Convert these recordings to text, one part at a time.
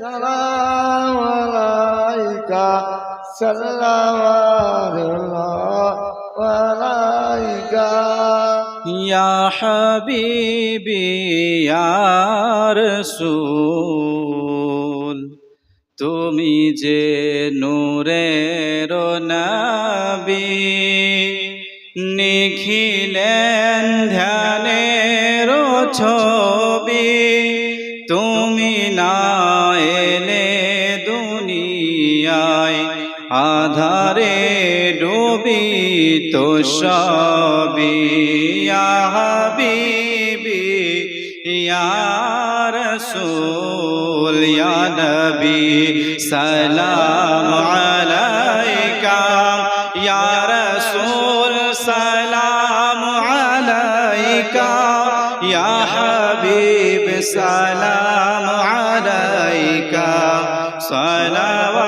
সালাম আলাইকা সাল্লাল্লাহু আলাইকা ইয়া হাবিবি, ইয়া রাসূল, তুমি যে নূরের নবী, নিখিলেন ধ্যানের ছবি, তুমি দুনিয়ায় আধারে ডুবি তো সবি হাবিবি, ইয়া রাসূল, ইয়া নবী, সালাম আলাইকা। ইয়া রাসূল, সালাম আলাইকা। ইয়া হাবিব, সালাম আলাইকা। সালাওয়াতুল্লাহ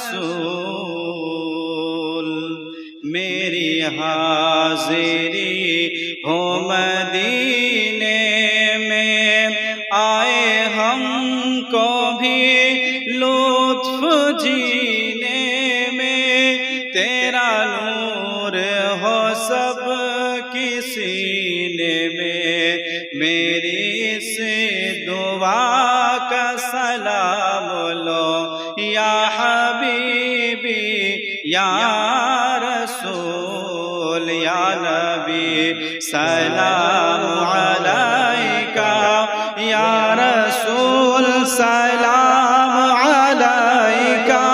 रसूल, मेरी हाजिरी हो मदीने में। आए हमको भी लुत्फ जीने में। तेरा नूर हो सब किसीने में। मेरी से दुआ का सलाम लो, या یا رسول یا نبی سلام علیکہ یا رسول سلام علیکہ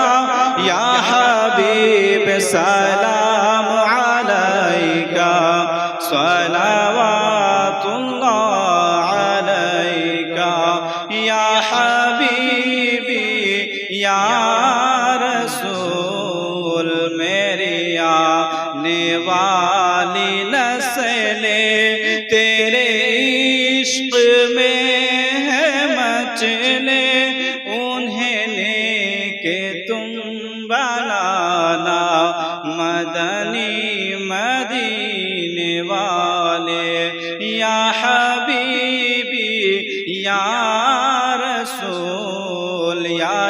یا حبیب سلام علیکہ صلوات اللہ علیکہ یا حبیبی یا رسول آنے والی نسلے تیرے عشق میں ہے مچلے انہیں نے کہ تم بنانا مدنی مدینے والے۔ یا حبیبی، یا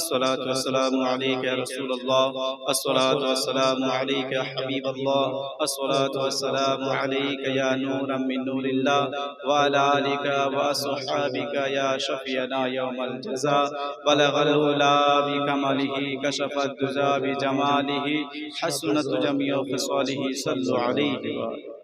الصلاة والسلام عليك يا رسول الله. الصلاة والسلام عليك يا حبيب الله. الصلاة والسلام عليك يا نورا من نور الله. وعلى آلك وأصحابك يا شفينا يوم الجزاء. بلغ الأولى بكماله كشف الدجى بجماله. حسنت جميع خصاله صلوا عليه. وآله